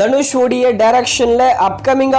தனுஷ் டைரக்ஷனில் டைரக்ஷன்ல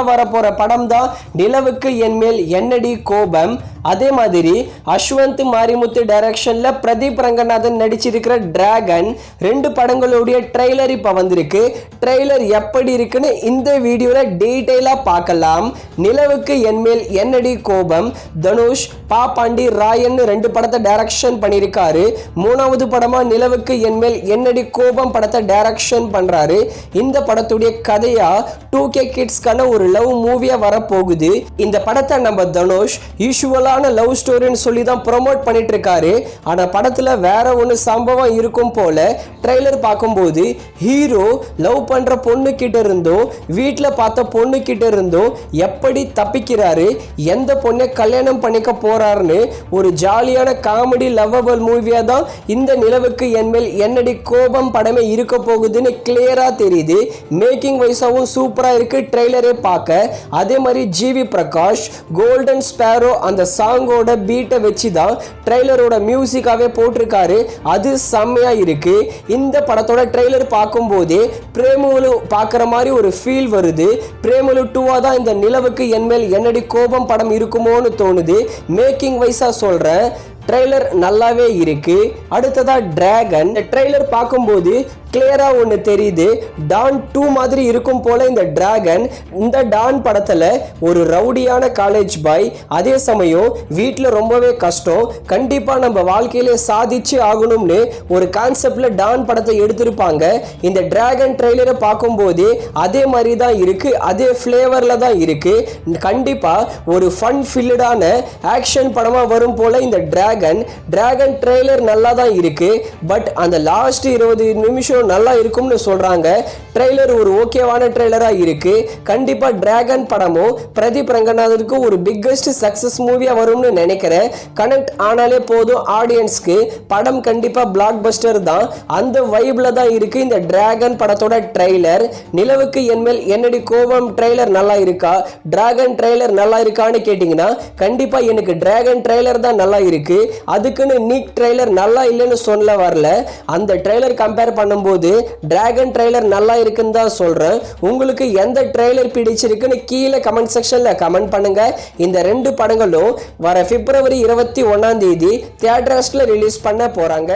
வரப்போகிற படம் தான் நிலவுக்கு என்மேல் என்னடி கோபம். அதே மாதிரி அஸ்வந்த் மாரிமுத்து டைரக்ஷன்ல பிரதீப் ரங்கநாதன் நடிச்சிருக்கிற டிராகன் ரெண்டு படங்களுடைய ட்ரெய்லர் இப்போ வந்திருக்கு. ட்ரெய்லர் எப்படி இருக்குன்னு இந்த வீடியோல டீட்டெயிலா பார்க்கலாம். நிலவுக்கு என்மேல் என்னடி கோபம்? தனுஷ் பாப்பாண்டி ராயன் ரெண்டு படத்தை டைரக்ஷன் பண்ணியிருக்காரு. மூணாவது படமா நிலவுக்கு என்மேல் என்னடி கோபம் படத்தை டைரக்ஷன் பண்றாரு. இந்த படத்துடைய கதையா? டூ கே கிட்ஸ்க்கான ஒரு லவ் மூவியா வரப்போகுது. இந்த படத்தை நம்ம தனுஷ் சூப்பரான லவ் ஸ்டோரின்னு சொல்லி தான் ப்ரொமோட் பண்ணிட்டு இருக்காரு ஆனால் படத்துல வேற ஒன்று சம்பவம் இருக்கும் போல ட்ரெய்லர் பார்க்கும்போது ஹீரோ லவ் பண்ற பொண்ணு கிட்ட இருந்தும் வீட்டில் பார்த்த பொண்ணு கிட்ட இருந்தும் எப்படி தப்பிக்கிறாரு எந்த பொண்ணை கல்யாணம் பண்ணிக்க போறாருன்னு ஒரு ஜாலியான காமெடி லவ்வபிள் மூவியாக தான் இந்த நிலவுக்கு என்மேல் என்னடி கோபம் படமே இருக்க போகுதுன்னு கிளியரா தெரியுது. மேக்கிங் வைஸாவும் சூப்பரா இருக்கு ட்ரெய்லரே பார்க்க. அதே மாதிரி ஜிவி பிரகாஷ் கோல்டன் ஸ்பேரோ அந்த சாங்கோட பீட்டை வச்சு தான் ட்ரெய்லரோட மியூசிக்காகவே போட்டிருக்காரு. அது செம்மையாக இருக்கு. இந்த படத்தோட ட்ரெய்லர் பார்க்கும்போதே பிரேமுலு பார்க்குற மாதிரி ஒரு ஃபீல் வருது. பிரேமுலு டூவாக தான் இந்த நிலவுக்கு என்மேல் என்னடி கோபம் படம் இருக்குமோன்னு தோணுது. மேக்கிங் வைஸாக சொல்கிறேன் ட்ரெய்லர் நல்லாவே இருக்கு. அடுத்ததா டிராகன் இந்த ட்ரெய்லர் பார்க்கும்போது கிளியரா ஒன்று தெரியுது. டான் டூ மாதிரி இருக்கும் போல இந்த டிராகன் இந்த டான் படத்துல ஒரு ரவுடியான காலேஜ் பாய் அதே சமயம் வீட்டில் ரொம்பவே கஷ்டம். கண்டிப்பா நம்ம வாழ்க்கையிலே சாதிச்சு ஆகணும்னு ஒரு கான்செப்ட்ல டான் படத்தை எடுத்திருப்பாங்க. இந்த டிராகன் ட்ரெய்லரை பார்க்கும்போது அதே மாதிரி தான் இருக்கு அதே ஃப்ளேவர்ல தான் இருக்கு. கண்டிப்பா ஒரு ஃபன் ஃபில்டான ஆக்ஷன் படமா வரும் போல இந்த டிராகன் டிராகன் ட்ரெய்லர் நல்லா தான் இருக்கு. பட் அந்த லாஸ்ட் இருபது நிமிஷம் நல்லா இருக்கும்னு சொல்றாங்க. ட்ரெய்லர் ஒரு ஓகேவான ட்ரெய்லராக இருக்கு. கண்டிப்பா டிராகன் படமும் பிரதீப் ரங்கநாதனுக்கு ஒரு பிக்கஸ்ட் சக்சஸ் மூவியாக வரும்னு நினைக்கிறேன். கனெக்ட் ஆனாலே போதும் ஆடியன்ஸ்க்கு படம் கண்டிப்பா பிளாக் பஸ்டர் தான். அந்த வைப்ல தான் இருக்கு இந்த டிராகன் படத்தோட ட்ரெய்லர் நிலவுக்கு என்மேல் என்னடி கோபம்? ட்ரெய்லர் நல்லா இருக்கா? டிராகன் ட்ரெய்லர் நல்லா இருக்கான்னு கேட்டிங்கன்னா கண்டிப்பா எனக்கு டிராகன் ட்ரெய்லர் தான் நல்லா இருக்கு. அதுக்குன்னு நீக் ட்ரெய்லர் நல்லா இல்லைன்னு சொல்ல வரல. அந்த ட்ரெய்லர் கம்பேர் பண்ணும்போது டிராகன் ட்ரெய்லர் நல்லா இருக்குன்னு தான் சொல்றேன். உங்களுக்கு எந்த ட்ரெய்லர் பிடிச்சிருக்குன்னு கீழே கமெண்ட் செக்ஷனில் கமெண்ட் பண்ணுங்க. இந்த ரெண்டு படங்களும் வர பிப்ரவரி இருபத்தி ஒன்றாம் தேதி தியேட்டர்ஸில் ரிலீஸ் பண்ண போறாங்க.